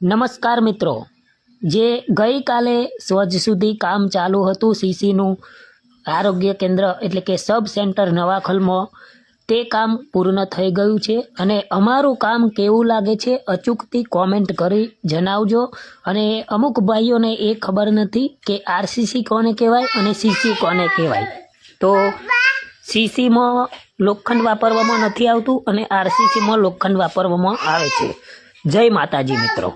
નમસ્કાર મિત્રો. જે ગઈકાલે સ્વજ સુધી કામ ચાલુ હતું સીસીનું આરોગ્ય કેન્દ્ર એટલે કે સબ સેન્ટર નવાખલમાં, તે કામ પૂર્ણ થઈ ગયું છે અને અમારું કામ કેવું લાગે છે અચૂકથી કોમેન્ટ કરી જણાવજો. અને અમુક ભાઈઓને એ ખબર નથી કે આરસીસી કોને કહેવાય અને સીસી કોને કહેવાય. તો સીસીમાં લોખંડ વાપરવામાં નથી આવતું અને આરસીસીમાં લોખંડ વાપરવામાં આવે છે. જય માતાજી મિત્રો.